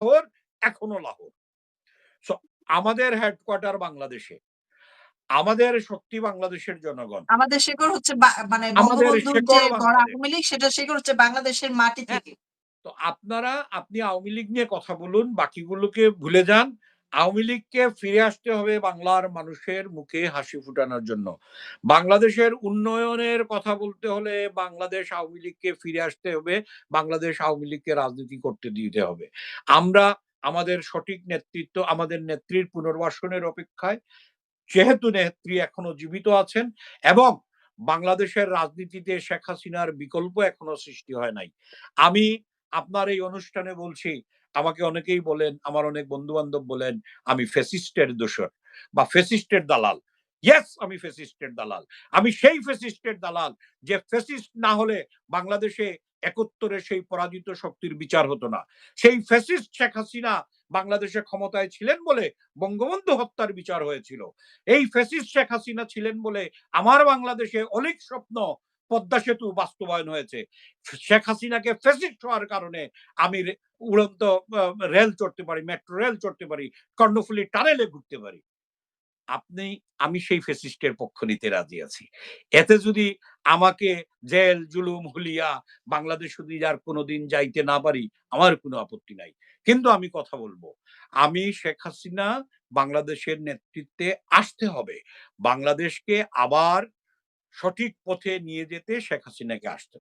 লাহোর এখনও লাহোর। সো আমাদের হেডকোয়ার্টার বাংলাদেশে। আমাদের সত্যি বাংলাদেশের জনগণ। আমাদের শেকড় হচ্ছে মানে। আওয়ামী লীগ সেটা শেকড় হচ্ছে বাংলাদেশের মাটি হ্যাঁ। থেকে। তো আপনারা আপনি আওয়ামী লীগ নিয়ে কথা বলুন বাকিগুলোকে ভুলে যান। আওয়ামী লীগকে ফিরে আসতে হবে বাংলার মানুষের মুখে হাসি ফুটানোর জন্য। বাংলাদেশের উন্নয়নের কথা বলতে হলে বাংলাদেশ আওয়ামী লীগকে ফিরে আসতে হবে, বাংলাদেশ আওয়ামী লীগকে রাজনীতি করতে দিতে হবে। আমরা আমাদের সঠিক নেতৃত্ব, আমাদের নেত্রীর পুনর্বাসনের অপেক্ষায়, যেহেতু নেত্রী এখনও জীবিত আছেন এবং বাংলাদেশের রাজনীতিতে শেখ হাসিনার বিকল্প এখনও সৃষ্টি হয় নাই। আমি আপনার এই অনুষ্ঠানে বলছি, আমাকে অনেকেই বলেন, আমার অনেক বন্ধু বান্ধব বলেন, আমি ফেসিস্টের দোষর বা ফেসিস্টের দালাল। ইয়েস আমি ফেসিস্টের দালাল। আমি সেই ফেসিস্টের দালাল যে ফেসিস্ট না হলে বাংলাদেশে একত্তরে সেই পরাজিত শক্তির বিচার হতো না। সেই ফেসিস্ট শেখ হাসিনা বাংলাদেশে ক্ষমতায় ছিলেন বলে বঙ্গবন্ধু হত্যার বিচার হয়েছিল। এই ফেসিস্ট শেখ হাসিনা ছিলেন বলে আমার বাংলাদেশে অনেক স্বপ্ন পদ্মা সেতু বাস্তবায়ন হয়েছে। শেখ হাসিনাকে ফেসিস্ট হওয়ার কারণে আমি উড়ন্ত রেল চড়তে পারি মেট্রো রেল চড়তে পারি, কর্ণফুলি টানেলে ঘুরতে পারি। আপনি, আমি সেই ফেসিস্টের পক্ষ নিতে রাজি আছি। এতে যদি আমাকে জেল, জুলুম, হুলিয়া, বাংলাদেশ যদি আর কোনোদিন যাইতে না পারি, আমার কোনো আপত্তি নাই। কিন্তু আমি কথা বলব, আমি শেখ হাসিনা বাংলাদেশের নেতৃত্বে আসতে হবে। বাংলাদেশকে আবার সঠিক পথে নিয়ে যেতে শেখ হাসিনাকে আসতে